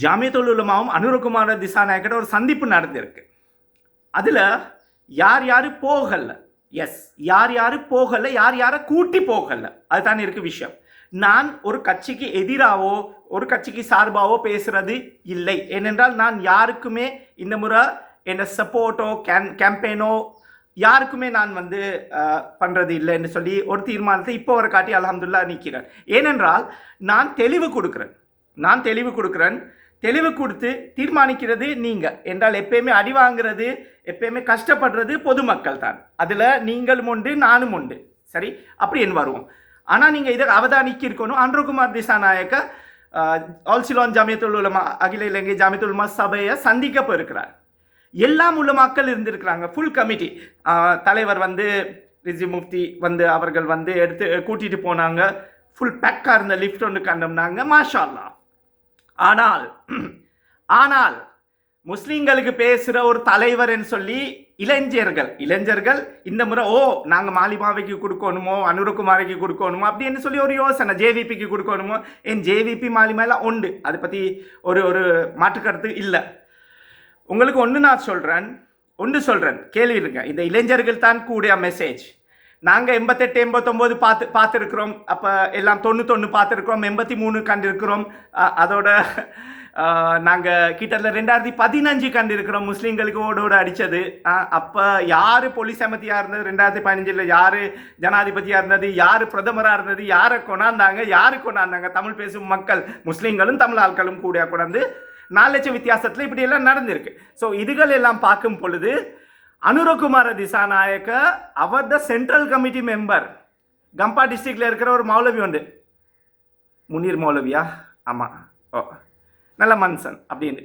ஜாமியத்துல் உலமாவும் அனுரகுமார திசாநாயக்கிட்ட ஒரு சந்திப்பு நடந்திருக்கு. அதில் யார் யார் போகலை? எஸ் யார் யார் போகலை? யார் யாரை கூட்டி போகலை? அதுதான் இருக்கு விஷயம். நான் ஒரு கட்சிக்கு எதிராகவோ ஒரு கட்சிக்கு சார்பாகவோ பேசுகிறது இல்லை. ஏனென்றால் நான் யாருக்குமே இந்த முறை என்ன சப்போர்ட்டோ கேன் கேம்பெயினோ யாருக்குமே நான் வந்து பண்ணுறது இல்லைன்னு சொல்லி ஒரு தீர்மானத்தை இப்போ வர காட்டி அலமதுல்லா நிற்கிறேன் ஏனென்றால் நான் தெளிவு கொடுக்குறேன். நான் தெளிவு கொடுக்குறேன். தெளிவு கொடுத்து தீர்மானிக்கிறது நீங்கள் என்றால் எப்பயுமே அடி வாங்குறது எப்பயுமே கஷ்டப்படுறது பொதுமக்கள் தான். அதில் நீங்களும் உண்டு நானும் உண்டு. சரி? அப்படி என் வருவோம். ஆனால் நீங்கள் இதை அவதானிக்க இருக்கணும். அன்றுகுமார் திசாநாயக்க ஆல்சிலான் ஜாமியத்துல் உலமா அகில இலங்கை ஜாமியத்துல் உலமா சபையை சந்திக்க போயிருக்கிறார். எல்லாம் உள்ள மக்கள் இருந்திருக்கிறாங்க. ஃபுல் கமிட்டி தலைவர் வந்து ரிஜி முஃப்தி வந்து அவர்கள் வந்து எடுத்து கூட்டிகிட்டு போனாங்க. ஃபுல் பேக்காக இருந்த லிஃப்ட் ஒன்று கண்டோம்னாங்க. மாஷா ஆனால் ஆனால் முஸ்லீம்களுக்கு பேசுகிற ஒரு தலைவர்னு சொல்லி இளைஞர்கள் இளைஞர்கள் இந்த முறை ஓ நாங்கள் மாலிமாவைக்கு கொடுக்கணுமோ அனுரகுமாரிக்கு கொடுக்கணுமோ? அப்படின்னு சொல்லி ஒரு யோசனை ஜேவிபிக்கு கொடுக்கணுமோ? என் ஜேவிபி மாலிமா எல்லாம் உண்டு. அதை பற்றி ஒரு ஒரு மாற்றுக்கருத்து இல்லை. உங்களுக்கு ஒன்று நான் சொல்கிறேன் ஒன்று சொல்கிறேன் கேள்வி இருங்க. இந்த இளைஞர்கள் தான் கூடிய மெசேஜ் நாங்கள் எண்பத்தெட்டு எண்பத்தொம்போது பார்த்து பார்த்துருக்குறோம். அப்போ எல்லாம் தொண்ணூத்தொன்று பார்த்துருக்குறோம். எண்பத்தி மூணு கண்டிருக்கிறோம். அதோட நாங்கள் கிட்டத்தட்ட ரெண்டாயிரத்தி பதினஞ்சு கண்டிருக்கிறோம். முஸ்லீம்களுக்கு ஓடோட அடித்தது அப்போ யார் போலீஸ் அமைதியாக இருந்தது? ரெண்டாயிரத்தி பதினஞ்சில் யார் ஜனாதிபதியாக இருந்தது? யார் பிரதமராக இருந்தது? யாரை கொண்டாந்தாங்க? யாரு கொண்டாந்தாங்க? தமிழ் பேசும் மக்கள் முஸ்லீம்களும் தமிழ் ஆட்களும் கூட கொண்டாந்து நாலு லட்சம் வித்தியாசத்தில் இப்படி எல்லாம் நடந்திருக்கு. ஸோ இதுகள் எல்லாம் பார்க்கும் பொழுது அனுரகுமார திசாநாயக்க அவர் the central committee member Gampaha டிஸ்ட்ரிக்டில் இருக்கிற ஒரு மௌலவி உண்டு. முனீர் மௌலவியா? ஆமாம் ஓ நல்ல மன்சன் அப்படின்னு.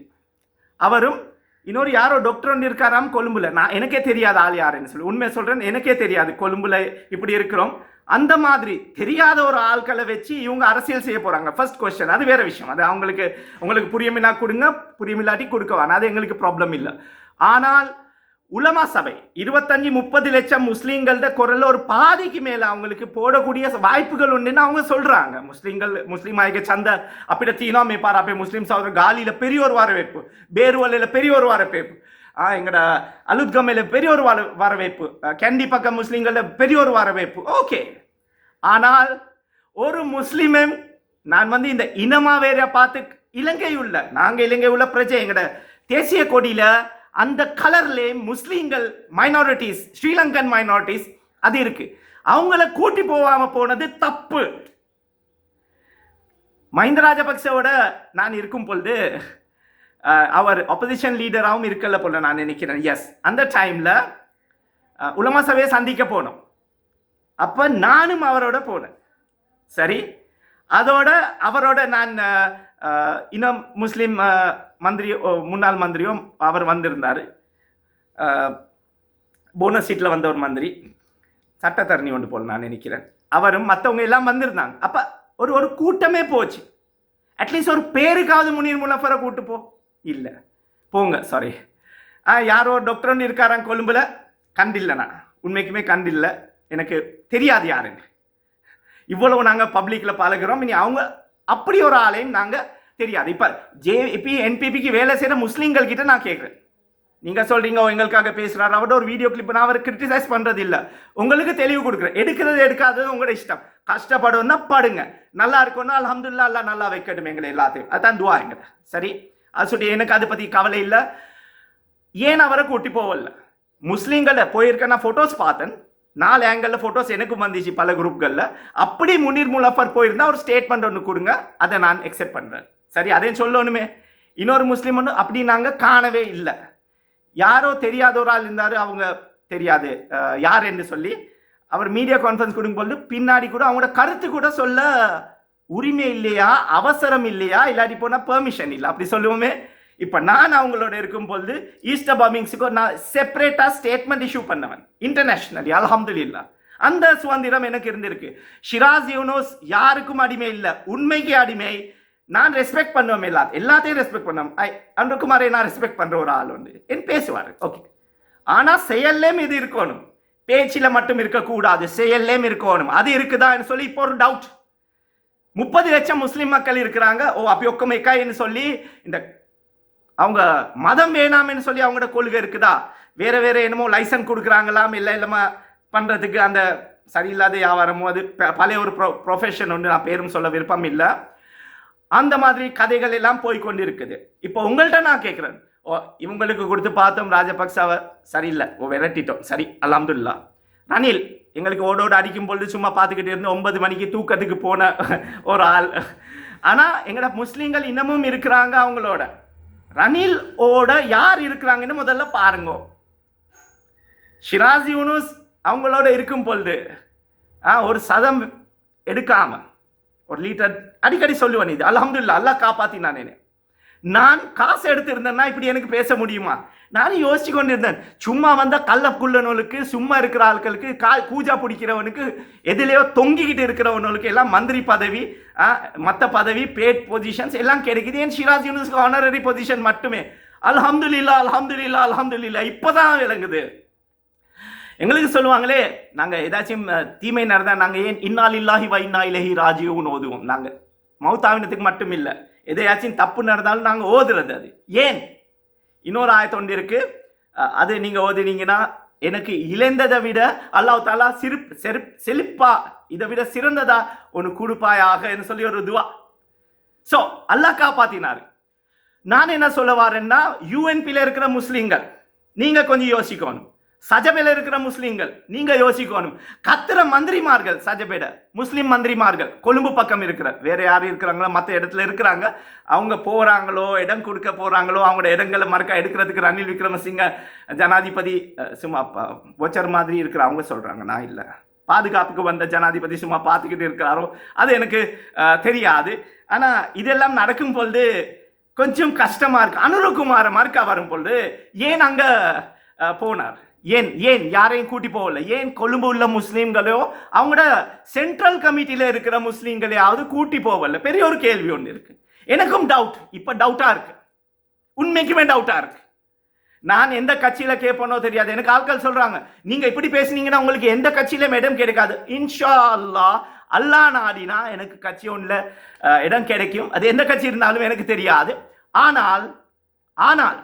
அவரும் இன்னொரு யாரோ டாக்டர் ஒன்று இருக்காராம் கொழும்புல. நான் எனக்கே தெரியாது ஆள் யாருன்னு சொல்லி உண்மையை சொல்கிறேன் எனக்கே தெரியாது. கொழும்புல இப்படி இருக்கிறோம். அந்த மாதிரி தெரியாத ஒரு ஆட்களை வச்சு இவங்க அரசியல் செய்ய போகிறாங்க ஃபர்ஸ்ட் கொஸ்டின் அது வேற விஷயம். அது அவங்களுக்கு உங்களுக்கு புரியமில்லா கொடுங்க புரியமில்லாட்டி கொடுக்க வேணாம். அது எங்களுக்கு ப்ராப்ளம் இல்லை. ஆனால் உலமா சபை. இருபத்தஞ்சு முப்பது லட்சம் முஸ்லீம்களோட குரல் ஒரு பாதிக்கு மேல அவங்களுக்கு போடக்கூடிய வாய்ப்புகள் உண்டுன்னு அவங்க சொல்றாங்க. முஸ்லீம்கள் முஸ்லீம் ஆகிய சந்த அப்படி தீனா மேப்பார் அப்பே முஸ்லீம் சகோதரர் காலியில பெரிய ஒரு வரவேற்பு பேருவலையில பெரிய ஒரு வரவேற்பு எங்கட அலுத்கமையில பெரிய ஒரு வர வரவேற்பு கேண்டி பக்கம் முஸ்லீம்கள பெரிய ஒரு வரவேற்பு ஓகே. ஆனால் ஒரு முஸ்லீமும் நான் வந்து இந்த இனமா வேற பார்த்து இலங்கை உள்ள நாங்க இலங்கை உள்ள பிரஜை எங்கட தேசிய கொடியில அந்த கலர்லே முஸ்லீம்கள் மைனாரிட்டிஸ் ஸ்ரீலங்கன் மைனாரிட்டிஸ் அது இருக்கு. அவங்கள கூட்டி போகாம போனது தப்பு. மஹிந்த ராஜபக்சவோட நான் இருக்கும் பொழுது அவர் ஆப்போசிஷன் லீடராகவும் இருக்கல போல நான் நினைக்கிறேன். எஸ் அந்த டைமில் உலமா சபையை சந்திக்க போனோம். அப்போ நானும் அவரோட போனேன். சரி அதோட அவரோட நான் இன்னும் முஸ்லீம் மந்திரியோ ஓ, முன்னாள் மந்திரியும் அவர் வந்திருந்தார். போனஸ் சீட்டில் வந்த ஒரு மந்திரி சட்டத்தரணி ஒன்று போல் நான் நினைக்கிறேன். அவரும் மற்றவங்க எல்லாம் வந்திருந்தாங்க. அப்போ ஒரு ஒரு கூட்டமே போச்சு. அட்லீஸ்ட் ஒரு பேருக்காவது முனீர் முனஃபரை கூட்டு போ. இல்லை. போங்க சாரி ஆ யாரோ டாக்டர் ஒன்று இருக்காராம் கொழும்புல? கண்டில்லைண்ணா உண்மைக்குமே கண்டில்லை. எனக்கு தெரியாது யாருன்னு. இவ்வளவு நாங்கள் பப்ளிக்கில் பழகுறோம். இனி அவங்க அப்படி ஒரு ஆளையும் நாங்கள் தெரியாது. இப்போ ஜேபி என்பிபிக்கு வேலை செய்கிற முஸ்லீம்கள் கிட்ட நான் கேட்குறேன் நீங்கள் சொல்கிறீங்க எங்களுக்காக பேசுகிறாரு அவரோட ஒரு வீடியோ கிளிப் நான் அவர் கிரிட்டிசைஸ் பண்ணுறது இல்லை உங்களுக்கு தெளிவு கொடுக்குறேன். எடுக்கிறது எடுக்காதது உங்களோட இஷ்டம். கஷ்டப்படும்னா படுங்க. நல்லா இருக்கும்னா அலமதுல்லா அல்லா நல்லா வைக்கட்டும் எங்களை எல்லாத்தையும். அதான் துவா எங்க சரி? அது சொல்லி எனக்கு அதை பற்றி கவலை இல்லை. ஏன் அவரை கூட்டி போகல? முஸ்லீம்களை போயிருக்க நான் ஃபோட்டோஸ் பார்த்தேன். நாலு ஆங்கிளில் ஃபோட்டோஸ் எனக்கும் வந்துச்சு பல குரூப்களில் அப்படி முனீர் முலஃபர் போயிருந்தால் ஒரு ஸ்டேட்மெண்ட் ஒன்று கொடுங்க. அதை நான் எக்ஸெப்ட் பண்ணுறேன் சரி அதையும் சொல்லணுமே. இன்னொரு முஸ்லீம் ஒன்று அப்படி நாங்கள் காணவே இல்லை. யாரோ தெரியாத ஒரு ஆள் இருந்தார் அவங்க தெரியாது. யார் என்று சொல்லி அவர் மீடியா கான்ஃபரன்ஸ் கொடுக்கும்போது பின்னாடி கூட அவங்களோட கருத்து கூட சொல்ல உரிமை இல்லையா அவசரம் இல்லையா இல்லாட்டி போனால் பெர்மிஷன் இல்லை. அப்படி சொல்லுவோமே. இப்போ நான் அவங்களோட இருக்கும்போது ஈஸ்டர் பாம்பிங்ஸுக்கு நான் செப்பரேட்டாக ஸ்டேட்மெண்ட் இஷ்யூ பண்ணவன். இன்டர்நேஷ்னலி அல்ஹம்துலில்லா அந்த சுதந்திரம் எனக்கு இருந்திருக்கு. ஷிராஸ் யூனோஸ் யாருக்கும் அடிமை இல்லை. உண்மைக்கு அடிமை. நான் ரெஸ்பெக்ட் பண்ணுவேன் எல்லாத்தையும் எல்லாத்தையும் ரெஸ்பெக்ட் பண்ணுவேன் ஐ அன்புகுமாரை நான் ரெஸ்பெக்ட் பண்ணுற ஒரு ஆள் உண்டு. என் பேசுவார். ஓகே ஆனால் செயல்லேயும் இது இருக்கணும். பேச்சில் மட்டும் இருக்கக்கூடாது. செயல்லேயும் இருக்கணும். அது இருக்குதான்னு சொல்லி இப்போ ஒரு டவுட் முப்பது லட்சம் முஸ்லீம் மக்கள் இருக்கிறாங்க. ஓ அப்படி ஒக்கம் சொல்லி இந்த அவங்க மதம் வேணாம்னு சொல்லி அவங்களோட கொள்கை இருக்குதா? வேற வேற என்னமோ லைசன்ஸ் கொடுக்குறாங்களாம் இல்லை இல்லாம பண்ணுறதுக்கு அந்த சரியில்லாத வியாபாரமோ அது ப- பழைய ஒரு ப்ரொ ப்ரொஃபஷன் ஒன்று நான் பேரும் சொல்ல விருப்பம் இல்லை. அந்த மாதிரி கதைகள் எல்லாம் போய்கொண்டு இருக்குது இப்போ உங்கள்கிட்ட நான் கேட்குறேன் ஓ இவங்களுக்கு கொடுத்து பார்த்தோம் ராஜபக்சாவை சரியில்லை. ஓ விரட்டிட்டோம். சரி அலாம்துல்லா ரணில் எங்களுக்கு ஓடோடு அடிக்கும் பொழுது சும்மா பார்த்துக்கிட்டு இருந்து ஒன்பது மணிக்கு தூக்கத்துக்கு போன ஒரு ஆள். ஆனால் எங்களோட முஸ்லீம்கள் இன்னமும் இருக்கிறாங்க அவங்களோட. ரணில் ஓட யார் இருக்கிறாங்கன்னு முதல்ல பாருங்க. ஷிராஸ் யூனுஸ் அவங்களோட இருக்கும் பொழுது ஆ, ஒரு சதம் எடுக்காமல் ஒரு லிட்டர் அடிக்கடி சொல்லுவேன் இது. அல்ஹம்துலில்லாஹ் அல்லா காப்பாத்தினானே நான் காசு எடுத்திருந்தேன்னா இப்படி எனக்கு பேச முடியுமா? நானும் யோசிச்சு கொண்டிருந்தேன். சும்மா வந்தால் கள்ளப்புள்ளனவளுக்கு சும்மா இருக்கிற ஆட்களுக்கு கா பூஜா பிடிக்கிறவனுக்கு எதிலேயோ தொங்கிக்கிட்டு இருக்கிறவனுக்கு எல்லாம் மந்திரி பதவி மற்ற பதவி பேட் பொசிஷன்ஸ் எல்லாம் கிடைக்குது. ஏன் ஷிராஜ் யூனிவர்சிட்டி ஆனரரி பொசிஷன் மட்டுமே? அல்ஹம்துலில்லா இல்லா இப்போ தான் விளங்குது. எங்களுக்கு சொல்லுவாங்களே நாங்கள் ஏதாச்சும் தீமை நடந்தால் நாங்கள் ஏன் இன்னால் இல்லாஹி வ இன்னா இலஹி ராஜீவ்னு ஓதுவோம்? நாங்கள் மௌத்தாவினத்துக்கு மட்டும் இல்லை. எதையாச்சும் தப்பு நடந்தாலும் நாங்கள் ஓதுறது அது. ஏன்? இன்னொரு ஆயத்து ஒன்று இருக்கு. அது நீங்கள் ஓதுனீங்கன்னா எனக்கு இழந்ததை விட அல்லாஹ் தாலா சிறு செரு செழிப்பா இதை விட சிறந்ததா ஒன்று கொடுப்பாயாக சொல்லி ஒரு துவா. ஸோ அல்லாஹ் காப்பாத்தினாரு. நான் என்ன சொல்ல வரேன்னா யூஎன்பியில் இருக்கிற முஸ்லீம்கள் நீங்கள் கொஞ்சம் யோசிக்கணும். சஜபேல இருக்கிற முஸ்லீம்கள் நீங்க யோசிக்கணும். கத்திர மந்திரிமார்கள் சஜபேட முஸ்லீம் மந்திரிமார்கள் கொழும்பு பக்கம் இருக்கிற வேற யார் இருக்கிறாங்களோ மற்ற இடத்துல இருக்கிறாங்க அவங்க போறாங்களோ இடம் கொடுக்க போறாங்களோ அவங்களோட இடங்களை மறக்க எடுக்கிறதுக்கு ரணில் விக்ரமசிங்க ஜனாதிபதி சும்மா போச்சர் மாதிரி இருக்கிற அவங்க சொல்றாங்க நான் இல்லை. பாதுகாப்புக்கு வந்த ஜனாதிபதி சும்மா பார்த்துக்கிட்டு இருக்கிறாரோ? அது எனக்கு தெரியாது. ஆனால் இதெல்லாம் நடக்கும் பொழுது கொஞ்சம் கஷ்டமாக இருக்குது அனுரகுமார மார்க்கா வரும் பொழுது ஏன் அங்கே போனார்? ஏன் ஏன் யாரையும் கூட்டி போகல? ஏன் கொழும்பு உள்ள முஸ்லீம்களோ அவங்களோட சென்ட்ரல் கமிட்டியில் இருக்கிற முஸ்லீம்களையாவது கூட்டி போகல? பெரிய ஒரு கேள்வி ஒன்று இருக்கு. எனக்கும் டவுட் இப்போ டவுட்டாக இருக்கு. உண்மைக்குமே டவுட்டாக இருக்கு. நான் எந்த கட்சியில் கேட்பனோ தெரியாது. எனக்கு ஆட்கள் சொல்கிறாங்க நீங்கள் இப்படி பேசுனீங்கன்னா உங்களுக்கு எந்த கட்சியிலும் இடம் கிடைக்காது. இன்ஷா அல்லாஹ் அல்லாஹ் நாடினா எனக்கு கட்சி ஒன்றில் இடம் கிடைக்கும். அது எந்த கட்சி இருந்தாலும் எனக்கு தெரியாது. ஆனால் ஆனால்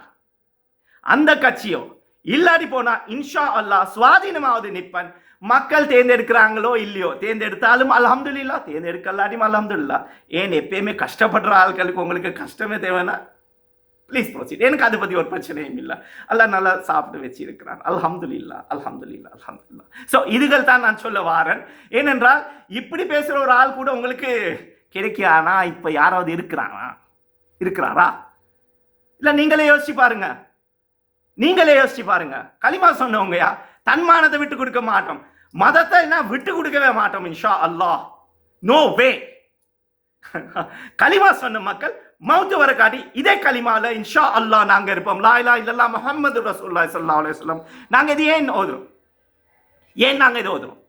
அந்த கட்சியோ இல்லாடி போனா இன்ஷா அல்லாஹ் சுவாதீனமாவது நிற்பன். மக்கள் தேர்ந்தெடுக்கிறாங்களோ இல்லையோ தேர்ந்தெடுத்தாலும் அல்ஹம்துலில்லா தேர்ந்தெடுக்கலாட்டியும் அல்ஹம்துலில்லா ஏன் எப்பயுமே கஷ்டப்படுற ஆட்களுக்கு உங்களுக்கு கஷ்டமே தேவைன்னா ப்ளீஸ் ப்ரொசீட் எனக்கு அதை பற்றி ஒரு பிரச்சனையும் இல்லை. அல்லாஹ் நல்லா சாப்பிட்டு வச்சிருக்கிறான். அல்ஹம்துலில்லா அல்ஹம்துலில்லா அல்ஹம்துலில்லா ஸோ இதுகள் தான் நான் சொல்ல வாரேன். ஏனென்றால் இப்படி பேசுகிற ஒரு ஆள் கூட உங்களுக்கு கிடைக்கானா? இப்போ யாராவது இருக்கிறானா? இருக்கிறாரா? இல்லை நீங்களே யோசிச்சு பாருங்கள் நீங்களே யோசிச்சு பாருங்க. களிமா சொன்னவங்கயா? தன்மானத்தை விட்டு கொடுக்க மாட்டோம். மதத்தை என்ன? விட்டு கொடுக்கவே மாட்டோம் இன்ஷா அல்லாஹ் நோ வே களிமா சொன்ன மக்கள் மவுத்து வர காட்டி இதே களிமால இன்ஷா அல்லாஹ் நாங்க இருப்போம். லா இல்லல்லா முஹம்மது ரசூல்லா சல்லா அலைஹி வஸல்லம். நாங்க இது ஏன் ஓதுறோம்? ஏன் நாங்க இது ஓதுறோம்?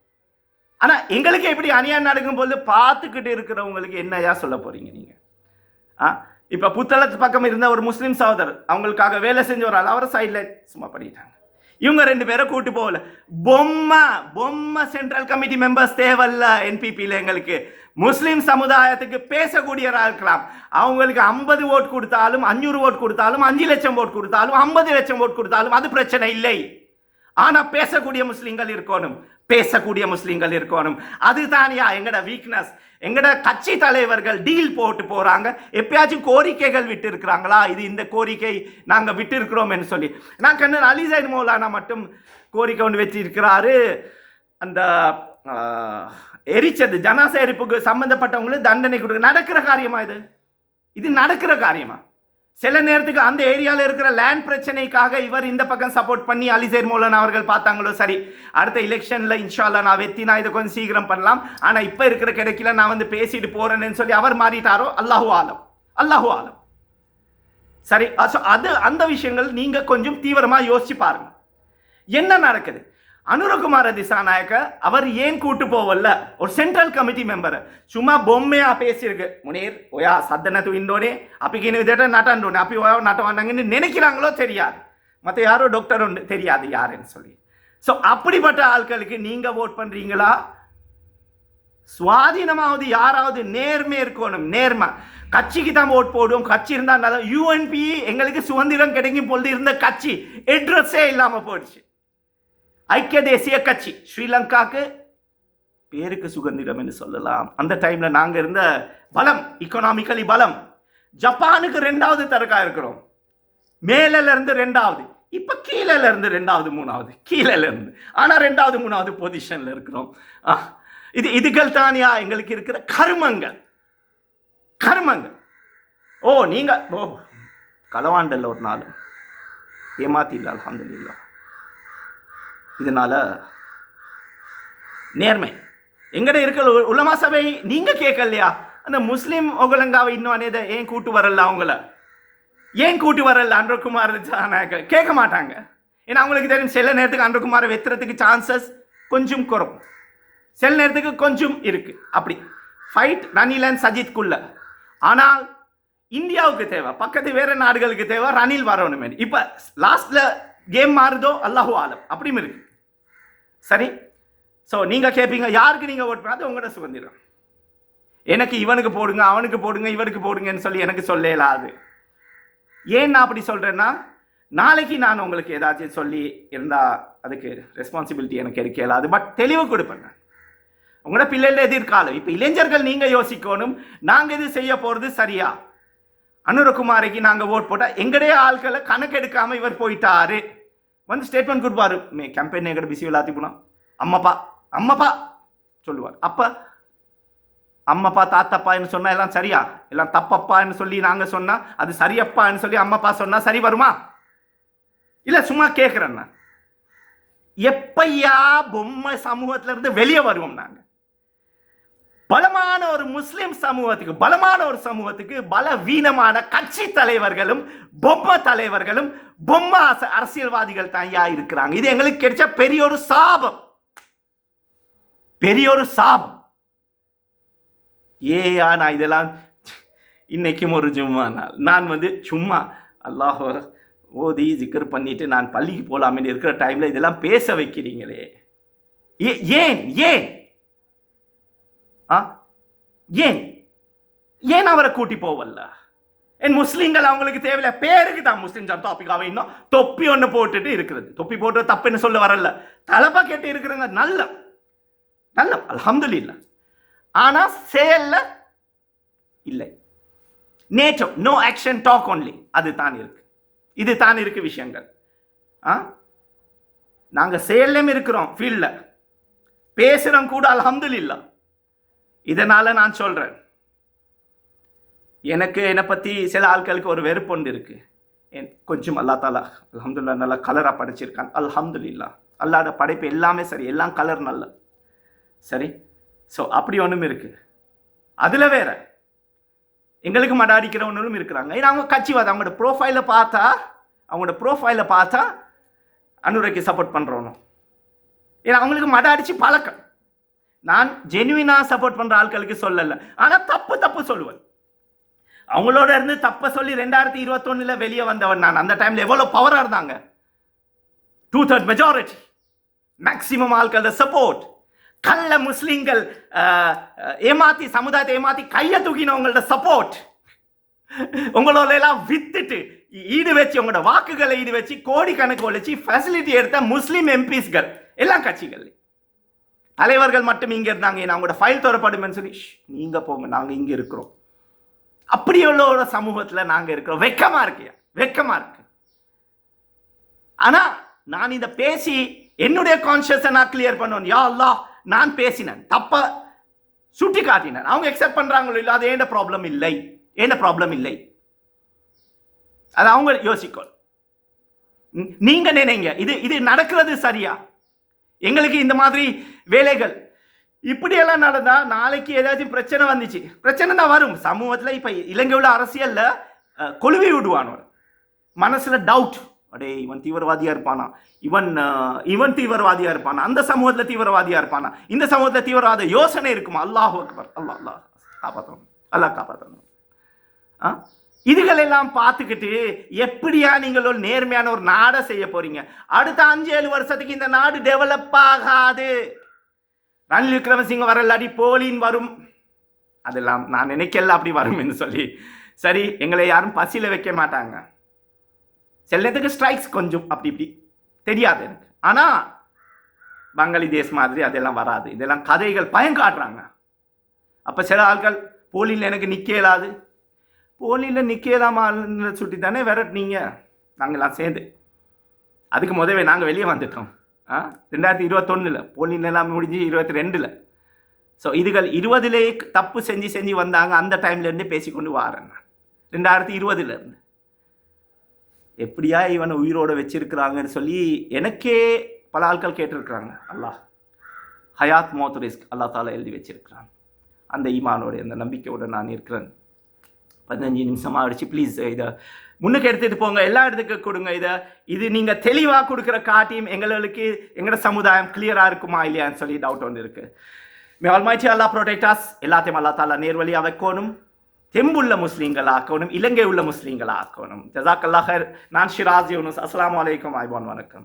ஆனா எங்களுக்கு எப்படி அநியாயம் நடக்கும் போது பார்த்துக்கிட்டு இருக்கிறவங்களுக்கு என்னையா சொல்ல போறீங்க நீங்க? ஆ? இப்ப புத்தளத்து பக்கம் இருந்த ஒரு முஸ்லீம் சகோதரர் அவங்களுக்காக வேலை செஞ்ச ஒரு ஆள் அவரை சைடில் சும்மா பண்ணிட்டாங்க. இவங்க ரெண்டு பேரை கூட்டு போகல. பொம்மை பொம்மை சென்ட்ரல் கமிட்டி மெம்பர்ஸ் தேவல்ல என்பிபியில் எங்களுக்கு. முஸ்லீம் சமுதாயத்துக்கு பேசக்கூடியவராக இருக்கலாம் அவங்களுக்கு ஐம்பது ஓட் கொடுத்தாலும் அஞ்சூறு ஓட் கொடுத்தாலும் அஞ்சு லட்சம் ஓட் கொடுத்தாலும் ஐம்பது லட்சம் ஓட் கொடுத்தாலும் அது பிரச்சனை இல்லை. ஆனால் பேசக்கூடிய முஸ்லீம்கள் இருக்கணும். பேசக்கூடிய முஸ்லீம்கள் இருக்கணும். அதுதானியா எங்கட வீக்னஸ் எங்கட கட்சி தலைவர்கள் டீல் போட்டு போறாங்க. எப்பயாச்சும் கோரிக்கைகள் விட்டு இருக்கிறாங்களா இது இந்த கோரிக்கை நாங்க விட்டு இருக்கிறோம்னு சொல்லி. நான் கண்ணன் அலிசைன் மௌலானா மட்டும் கோரிக்கை ஒன்று வச்சிருக்கிறாரு. அந்த எரிச்சது ஜனாச எரிப்புக்கு தண்டனை கொடுக்க நடக்கிற காரியமா இது? இது நடக்கிற காரியமா? சில நேரத்துக்கு அந்த ஏரியால இருக்கிற லேண்ட் பிரச்சனைக்காக இவர் இந்த பக்கம் சப்போர்ட் பண்ணி அலிசேர் மோலன் அவர்கள் பார்த்தாங்களோ சரி அடுத்த எலெக்ஷன்ல இன்ஷால்லா நான் வெத்தி நான் இதை கொஞ்சம் சீக்கிரம் பண்ணலாம். ஆனா இப்ப இருக்கிற கிடைக்கல நான் வந்து பேசிட்டு போறேன்னு சொல்லி அவர் மாறிட்டாரோ அல்லாஹு ஆலம். அல்லாஹு ஆலம். சரி அ- அது அந்த விஷயங்கள் நீங்க கொஞ்சம் தீவிரமா யோசிச்சு பாருங்க. என்ன நடக்குது? அனுரகுமார திசாநாயக்க அவர் ஏன் கூட்டு போவல்ல? ஒரு சென்ட்ரல் கமிட்டி மெம்பர் சும்மா பொம்மையா பேசியிருக்கு. முனீர் ஒயா சத்தனத்து இந்தோனே அப்பிக்கின்னு விதட்ட நட்டாண்டோனே அப்பி ஒயா நட்ட வந்தாங்கன்னு நினைக்கிறாங்களோ தெரியாது. மற்ற யாரோ டாக்டர் ஒன்று தெரியாது யாருன்னு சொல்லி. ஸோ அப்படிப்பட்ட ஆட்களுக்கு நீங்கள் ஓட் பண்ணுறீங்களா சுவாதீனமாவது யாராவது நேர்மை இருக்கணும் நேர்மை. கட்சிக்கு தான் ஓட் போடுவோம். கட்சி இருந்தால் யூஎன்பி எங்களுக்கு சுதந்திரம் கிடைக்கும் பொழுது இருந்த கட்சி அட்ரஸே இல்லாமல் போயிடுச்சு. ஐக்கிய தேசிய கட்சி ஸ்ரீலங்காக்கு பேருக்கு சுதந்திரம் என்று சொல்லலாம். அந்த டைமில் நாங்கள் இருந்த பலம் இக்கனாமிக்கலி பலம் ஜப்பானுக்கு ரெண்டாவது தரக்கா இருக்கிறோம். மேலிருந்து ரெண்டாவது இப்போ கீழேலேருந்து ரெண்டாவது மூணாவது கீழேலேருந்து ஆனால் ரெண்டாவது மூணாவது பொசிஷனில் இருக்கிறோம். இது இதுகள் தானியா எங்களுக்கு இருக்கிற கர்மங்கள். கர்மங்கள். ஓ நீங்கள் ஓ களவாண்டல்ல ஒரு நாள். ஏமாத்தில்ல அல்ஹம்துலில்லாஹ் இதனால நேர்மை. எங்கட இருக்கிற உலமா சபை நீங்க கேட்கலையா அந்த முஸ்லீம் ஒகலங்காவை இன்னும் அநேத ஏன் கூட்டு வரல அவங்கள? ஏன் கூட்டு வரல அன்றகுமார் கேட்க மாட்டாங்க. ஏன்னா அவங்களுக்கு தெரியும் சில நேரத்துக்கு அன்றகுமாரை வெத்துறதுக்கு சான்சஸ் கொஞ்சம் குறும் சில நேரத்துக்கு கொஞ்சம் இருக்கு. அப்படி. ஃபைட் ரணிலன் சஜித்குள்ள ஆனால் இந்தியாவுக்கு தேவை. பக்கத்து வேற நாடுகளுக்கு தேவை. ரணில் வரணுமே இப்போ லாஸ்ட்ல கேம் மாறுதோ அல்லாஹூ ஆலம். அப்படியும் இருக்கு. சரி? ஸோ நீங்கள் கேட்பீங்க யாருக்கு நீங்கள் ஓட் பண்ணாது உங்களோட சுதந்திரம். எனக்கு இவனுக்கு போடுங்க அவனுக்கு போடுங்க இவருக்கு போடுங்கன்னு சொல்லி எனக்கு சொல்லலாது ஏன் நான் அப்படி சொல்கிறேன்னா நாளைக்கு நான் உங்களுக்கு ஏதாச்சும் சொல்லி இருந்தால் அதுக்கு ரெஸ்பான்சிபிலிட்டி எனக்கு இருக்க இயலாது பட் தெளிவு கொடுப்பேன் நான். உங்களோட பிள்ளைகள எதிர்காலம். இப்போ இளைஞர்கள் நீங்கள் யோசிக்கணும் நாங்கள் இது செய்ய போகிறது சரியா? அனுரகுமாரிக்கு நாங்கள் ஓட் போட்டால் எங்கடைய ஆட்களை கணக்கெடுக்காமல் இவர் போயிட்டாரு. வந்து ஸ்டேட்மெண்ட் கொடுப்பாரு. மே கேம்பெயின் எங்கட பிஸி எல்லாத்தையும் போனா அம்மப்பா அம்மப்பா சொல்லுவார். அப்பா அம்மப்பா தாத்தப்பான்னு சொன்னால் எல்லாம் சரியா? எல்லாம் தப்பப்பான்னு சொல்லி நாங்கள் சொன்னால் அது சரியப்பான்னு சொல்லி அம்மப்பா சொன்னால் சரி வருமா? இல்லை சும்மா கேட்கிறேன் நான் எப்பையா பொம்மை சமூகத்திலேருந்து வெளியே வருவோம் நாங்கள் பலமான ஒரு முஸ்லிம் சமூகத்துக்கு பலமான ஒரு சமூகத்துக்கு பலவீனமான கட்சி தலைவர்களும் பொம்மை தலைவர்களும் பொம்மை அரசியல்வாதிகள் தனியா இருக்கிறாங்க. இது எங்களுக்கு கிடைச்ச பெரிய ஒரு சாபம். பெரிய ஒரு சாபம். ஏயா நான் இதெல்லாம் இன்னைக்கும் ஒரு ஜும்மா நாள். நான் வந்து சும்மா அல்லாஹ் ஓதி ஜிக்கர் பண்ணிட்டு நான் பள்ளிக்கு போகலாமேன்னு இருக்கிற டைம்ல இதெல்லாம் பேச வைக்கிறீங்களே. ஏ- ஏன் ஏன்? ஆ? ஏன்? ஏன் அவரை கூட்டி போவல்ல? என் முஸ்லீம்கள் அவங்களுக்கு தேவையில்ல. பேருக்கு தான் முஸ்லீம் டாபிக் இன்னும் தொப்பி ஒன்று போட்டுட்டு இருக்கிறது தொப்பி போட்டு தப்புன்னு சொல்ல வரல தலப்பா கேட்டு இருக்கிறவங்க நல்ல. நல்ல. அல்ஹம்துலில்லாஹ். ஆனால் செயல்ல இல்லை. நேச்சோ நோ ஆக்ஷன் டாக் ஒன்லி அது தான் இருக்கு. இது தான் இருக்கு விஷயங்கள். ஆ? நாங்கள் செயல்லையும் இருக்கிறோம் ஃபீல்டில் பேசுகிறோம் கூட அல்ஹம்துலில்லாஹ். இதனால் நான் சொல்கிறேன் எனக்கு என்னை பற்றி சில ஆட்களுக்கு ஒரு வெறுப்பு ஒன்று இருக்குது என் கொஞ்சம் அல்லா தாலா அலமதுல்லா நல்லா கலராக படைச்சிருக்கான். அல்ஹம்துல்லா அல்லாட படைப்பு எல்லாமே சரி. எல்லாம் கலர் நல்ல. சரி? ஸோ அப்படி ஒன்றும் இருக்குது அதில் வேற. எங்களுக்கு மடாடிக்கிறவனும் இருக்கிறாங்க. ஏன்னா அவங்க கட்சிவாதம். அவங்களோட ப்ரோஃபைலை பார்த்தா அவங்களோட ப்ரோஃபைலை பார்த்தா அனுரைக்கு சப்போர்ட் பண்ணுறவனும் ஏன்னா அவங்களுக்கு மட அடித்து பழக்கம். நான் ஜெனுவினா சப்போர்ட் பண்ற ஆட்களுக்கு சொல்லல. ஆனால் தப்பு தப்பு சொல்லுவேன். அவங்களோட இருந்து தப்பை சொல்லி ரெண்டாயிரத்தி இருபத்தொன்னுல வெளியே வந்தவன் நான். அந்த டைம்ல எவ்வளவு பவரா இருந்தாங்க? டூ தேர்ட் மெஜாரிட்டி மேக்சிமம் ஆட்கள் சப்போர்ட் கள்ள முஸ்லீம்கள் ஏமாத்தி சமுதாயத்தை ஏமாத்தி கையை தூக்கினவங்களோட சப்போர்ட் உங்களோட எல்லாம் வித்துட்டு ஈடு வச்சு உங்களோட வாக்குகளை ஈடு வச்சு கோடிக்கணக்கு ஒழிச்சு ஃபெசிலிட்டி எடுத்த முஸ்லீம் எம்பிஸ்கள் எல்லா கட்சிகள். தலைவர்கள் மட்டும் இங்கே இருந்தாங்க. ஏன்னா அவங்களோட ஃபைல் தரப்படுமென்னு சொல்லி நீங்கள் போங்க. நாங்கள் இங்கே இருக்கிறோம். அப்படி உள்ள ஒரு சமூகத்தில் நாங்கள் இருக்கிறோம். வெக்கமாக இருக்கியா வெக்கமாக இருக்கு. ஆனால் நான் இதை பேசி என்னுடைய கான்சியஸை நான் கிளியர் பண்ணுவேன் யா அல்லா நான் பேசினேன். தப்ப சுட்டி காட்டினேன் அவங்க எக்ஸெப்ட் பண்ணுறாங்களோ இல்லை அது ஏண்ட ப்ராப்ளம் இல்லை? ஏண்ட ப்ராப்ளம் இல்லை? அது அவங்க யோசிக்கணும் நீங்க நினைங்க. இது இது நடக்கிறது சரியா? எங்களுக்கு இந்த மாதிரி வேலைகள். இப்படியெல்லாம் நடந்தால் நாளைக்கு ஏதாச்சும் பிரச்சனை வந்துச்சு. பிரச்சனை தான் வரும். சமூகத்தில் இப்போ இலங்கை உள்ள அரசியலில் கொழுவி விடுவானோ மனசில் டவுட் அடே இவன் தீவிரவாதியாக இருப்பானா? இவன் இவன் தீவிரவாதியாக இருப்பானா? அந்த சமூகத்தில் தீவிரவாதியாக இருப்பானா? இந்த சமூகத்தில் தீவிரவாத யோசனை இருக்குமா? அல்லாஹ் அக்பர். அல்லாஹ் அல்லாஹ். காப்பாற்றணும் அல்லாஹ் காப்பாற்றணும் ஆ? இதுகளெல்லாம் பார்த்துக்கிட்டு எப்படியா நீங்கள் ஒரு நேர்மையான ஒரு நாடை செய்ய போறீங்க? அடுத்த அஞ்சு ஏழு வருஷத்துக்கு இந்த நாடு டெவலப் ஆகாது. ரணில் விக்ரமசிங்க வரலாடி போலின் வரும். அதெல்லாம் நான் நினைக்கல அப்படி வரும் என்று சொல்லி. சரி எங்களை யாரும் பசியில் வைக்க மாட்டாங்க. சில ஸ்ட்ரைக்ஸ் கொஞ்சம் அப்படி இப்படி. தெரியாது எனக்கு. ஆனால் பங்களாதேஷ் மாதிரி அதெல்லாம் வராது. இதெல்லாம் கதைகள் பயங்காட்டுறாங்க. அப்போ சில ஆட்கள் போலியில் எனக்கு நிற்க இயலாது. போலியில் நிற்க சுட்டி தானே விரட்டினீங்க? நாங்களாம் சேர்ந்து. அதுக்கு முதவே நாங்கள் வெளியே வந்துட்டோம். ஆ? ரெண்டாயிரத்தி இருபத்தொன்னில். போலி எல்லாம் முடிஞ்சு இருபத்தி ரெண்டில் ஸோ இதுகள் இருபதுலேயே தப்பு செஞ்சு செஞ்சு வந்தாங்க. அந்த டைம்லேருந்து பேசிக்கொண்டு வாரேன் நான். ரெண்டாயிரத்தி இருபதுலேருந்து எப்படியா இவனை உயிரோட வச்சுருக்குறாங்கன்னு சொல்லி எனக்கே பல ஆட்கள் கேட்டிருக்கிறாங்க. அல்லாஹ் ஹயாத் மோத் ரிஸ்க் அல்லா தாலா எழுதி வச்சிருக்கிறான். அந்த ஈமானோட அந்த நம்பிக்கையோடு நான் இருக்கிறேன். பதினஞ்சு நிமிஷமாக ஆகிடுச்சு ப்ளீஸ் இதை முன்னுக்கு எடுத்துகிட்டு போங்க எல்லா இடத்துக்கு கொடுங்க இதை. இது நீங்கள் தெளிவாக கொடுக்குற காட்டியும் எங்களுக்கு எங்களோட சமுதாயம் கிளியராக இருக்குமா இல்லையான்னு சொல்லி டவுட் ஒன்று இருக்குது மே ஆல்மாய்ச்சி அல்லா ப்ரொடெக்டாஸ் எல்லாத்தையும் அல்லா தாலா நேர்வழியாக வைக்கணும் தெம்புள்ள முஸ்லீம்கள் ஆக்கணும். இலங்கை உள்ள முஸ்லீம்கள் ஆக்கணும். ஜசாக் அல்லாஹர் நான் ஷிராஜ் யூனுஸ். அஸ்லாம் அலைக்கும். ஐபான் வணக்கம்.